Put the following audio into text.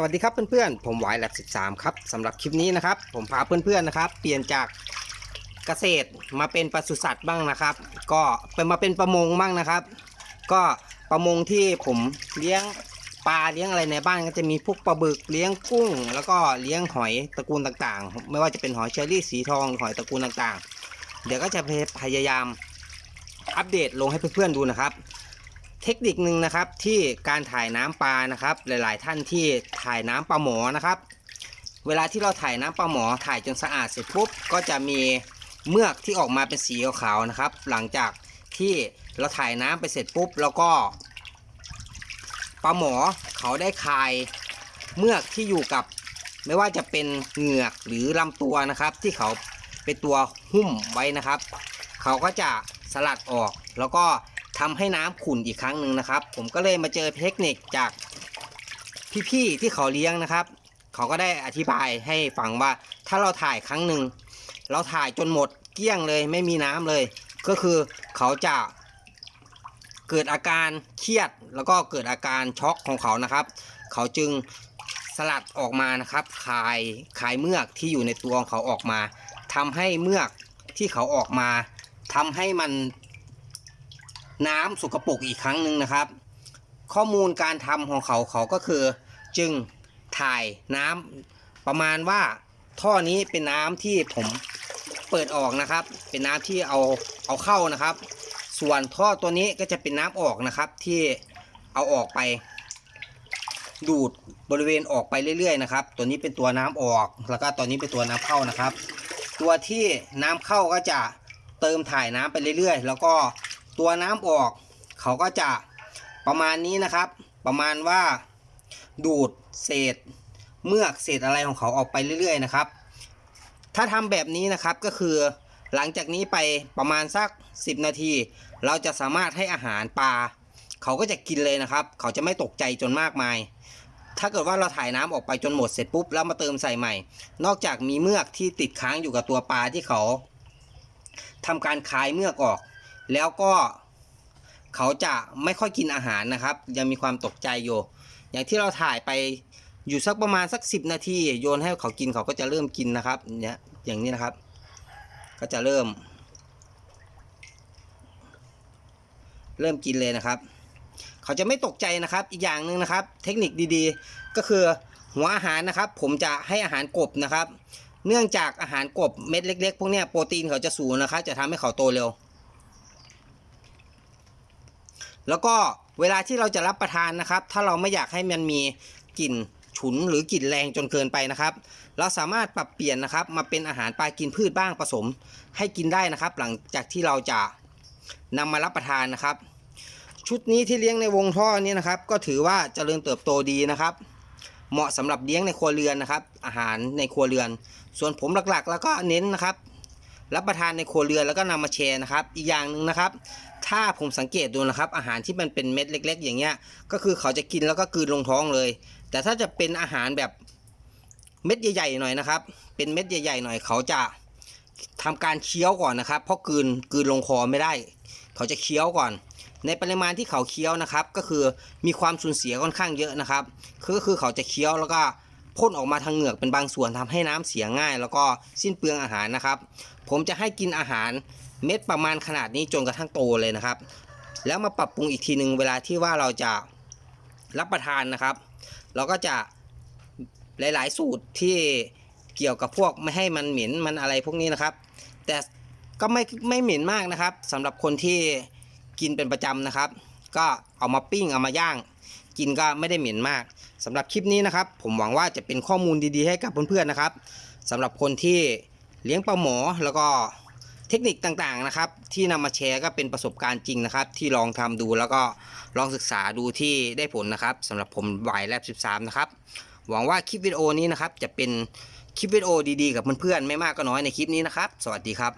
สวัสดีครับเพื่อนๆ ผมหวายแลบ13 ครับสำหรับคลิปนี้นะครับ ผมพาเพื่อนๆนะครับ เปลี่ยนจากเกษตรมาเป็นปศุสัตว์บ้างนะครับ ก็เป็นมาเป็นประมงบ้างนะครับ ก็ประมงที่ผมเลี้ยงปลาเลี้ยงอะไรในบ้านก็จะมีพวกปลาบึกเลี้ยงกุ้ง แล้วก็เลี้ยงหอยตระกูลต่างๆ ไม่ว่าจะเป็นหอยเชอรี่สีทองหอยตระกูลต่างๆ เดี๋ยวก็จะพยายามอัปเดตลงให้เพื่อนๆดูนะครับ เทคนิคหนึ่งนะครับที่การถ่ายน้ำปลานะครับ หลาย ๆ ท่านที่ถ่ายน้ำปลาหมอนะครับ เวลาที่เราถ่ายน้ำปลาหมอถ่ายจนสะอาดเสร็จปุ๊บก็จะมีเมือกที่ออกมาเป็นสีขาวๆนะครับ หลังจากที่เราถ่ายน้ำไปเสร็จปุ๊บ แล้วก็ปลาหมอเขาได้คายเมือกที่อยู่กับ ไม่ว่าจะเป็นเหงือกหรือลำตัวนะครับ ที่เขาเป็นตัวหุ้มไว้นะครับ เขาก็จะสลัดออกแล้วก็ ทำให้น้ำขุ่นอีกครั้งหนึ่งนะครับ ผมก็เลยมาเจอเทคนิคจากพี่ๆที่เขาเลี้ยงนะครับ เขาก็ได้อธิบายให้ฟังว่าถ้าเราถ่ายครั้งหนึ่งเราถ่ายจนหมดเกลี้ยงเลยไม่มีน้ำเลย ก็คือเขาจะเกิดอาการเครียดแล้วก็เกิดอาการช็อกของเขานะครับ เขาจึงสลัดออกมานะครับคายคายเมือกที่อยู่ในตัวของเขาออกมาทำให้เมือกที่เขาออกมาทำให้มัน น้ำสกปรกอีกครั้งหนึ่งนะครับ ข้อมูลการทำของเขาเขาก็คือ จึงถ่ายน้ำประมาณว่าท่อนี้เป็นน้ำที่ผมเปิดออกนะครับ เป็นน้ำที่เอาเอาเข้านะครับ ส่วนท่อตัวนี้ก็จะเป็นน้ำออกนะครับที่เอาออกไป ดูดบริเวณออกไปเรื่อยๆนะครับ ตัวนี้เป็นตัวน้ำออก แล้วก็ตัวนี้เป็นตัวน้ำเข้านะครับ ตัวที่น้ำเข้าก็จะเติมถ่ายน้ำไปเรื่อยๆ แล้วก็ ตัวน้ำออก เขาก็จะประมาณนี้นะครับ ประมาณว่าดูดเศษเมือกเศษอะไรของเขาออกไปเรื่อย ๆ นะครับ ถ้าทำแบบนี้นะครับก็คือหลังจากนี้ไปประมาณสัก 10 นาที เราจะสามารถให้อาหารปลาเขาก็จะกินเลยนะครับ เขาจะไม่ตกใจจนมากมาย ถ้าเกิดว่าเราถ่ายน้ำออกไปจนหมดเสร็จปุ๊บแล้วมาเติมใส่ใหม่ นอกจากมีเมือกที่ติดค้างอยู่กับตัวปลาที่เขาทำการคายเมือกออก แล้วก็เขาจะไม่ค่อยกินอาหารนะครับ ยังมีความตกใจอยู่ อย่างที่เราถ่ายไปอยู่สักประมาณสัก 10 นาที โยนให้เขากินเขาก็จะเริ่มกินนะครับเนี่ยอย่างนี้นะครับ ก็จะเริ่ม เริ่มกินเลยนะครับ เขาจะไม่ตกใจนะครับ อีกอย่างหนึ่งนะครับ เทคนิคดีๆ ก็คือหัวอาหารนะครับ ผมจะให้อาหารกบนะครับ เนื่องจากอาหารกบเม็ดเล็ก ๆ พวกนี้โปรตีนเขาจะสูงนะครับ จะทำให้เขาโตเร็ว แล้วก็เวลาที่เราจะรับประทานนะครับ ถ้าเราไม่อยากให้มันมีกลิ่นฉุนหรือกลิ่นแรงจนเกินไปนะครับ เราสามารถปรับเปลี่ยนนะครับ มาเป็นอาหารปลากินพืชบ้างผสม ให้กินได้นะครับ หลังจากที่เราจะนำมารับประทานนะครับ ชุดนี้ที่เลี้ยงในวงท่อนี้นะครับ ก็ถือว่าเจริญเติบโตดีนะครับ เหมาะสำหรับเลี้ยงในครัวเรือนนะครับ อาหารในครัวเรือน ส่วนผมหลักๆ แล้วก็เน้นนะครับ รับประทานในครัวเรือนแล้วก็นำมาแชร์นะครับ อีกอย่างหนึ่งนะครับ ถ้าผมสังเกตดูนะครับ อาหารที่มันเป็นเม็ดเล็ก ๆ อย่างเงี้ย ก็คือเขาจะกินแล้วก็กืนลงท้องเลย แต่ถ้าจะเป็นอาหารแบบเม็ดใหญ่ๆหน่อยนะครับ เป็นเม็ดใหญ่ๆหน่อย เขาจะทำการเคี้ยวก่อนนะครับ เพราะกืนกืนลงคอไม่ได้ เขาจะเคี้ยวก่อน ในปริมาณที่เขาเคี้ยวนะครับ ก็คือมีความสูญเสียค่อนข้างเยอะนะครับคือก็คือเขาจะเคี้ยวแล้วก็พ่นออกมาทางเหงือกเป็นบางส่วนทำให้น้ำเสียง่าย แล้วก็สิ้นเปลืองอาหารนะครับ ผมจะให้กินอาหาร เม็ดประมาณขนาดนี้จนกระทั่งโตเลยนะครับ แล้วมาปรับปรุงอีกทีหนึ่งเวลาที่ว่าเราจะรับประทานนะครับ เราก็จะหลาย ๆ สูตรที่เกี่ยวกับพวกไม่ให้มันเหม็นมันอะไรพวกนี้นะครับ แต่ก็ไม่ไม่เหม็นมากนะครับสำหรับคนที่กินเป็นประจำนะครับ ก็เอามาปิ้งเอามาย่าง กินก็ไม่ได้เหม็นมากสำหรับคลิปนี้นะครับ ผมหวังว่าจะเป็นข้อมูลดีๆให้กับเพื่อนๆนะครับสำหรับคนที่เลี้ยงปลาหมอแล้วก็ เทคนิคต่างๆนะครับ ที่นำมาแชร์ก็เป็นประสบการณ์จริงนะครับ ที่ลองทำดูแล้วก็ลองศึกษาดูที่ได้ผลนะครับสำหรับผมวายแลบ13 นะครับ หวังว่าคลิปวิดีโอนี้นะครับ จะเป็นคลิปวิดีโอดีๆ กับเพื่อนๆไม่มากก็น้อยในคลิปนี้นะครับ สวัสดีครับ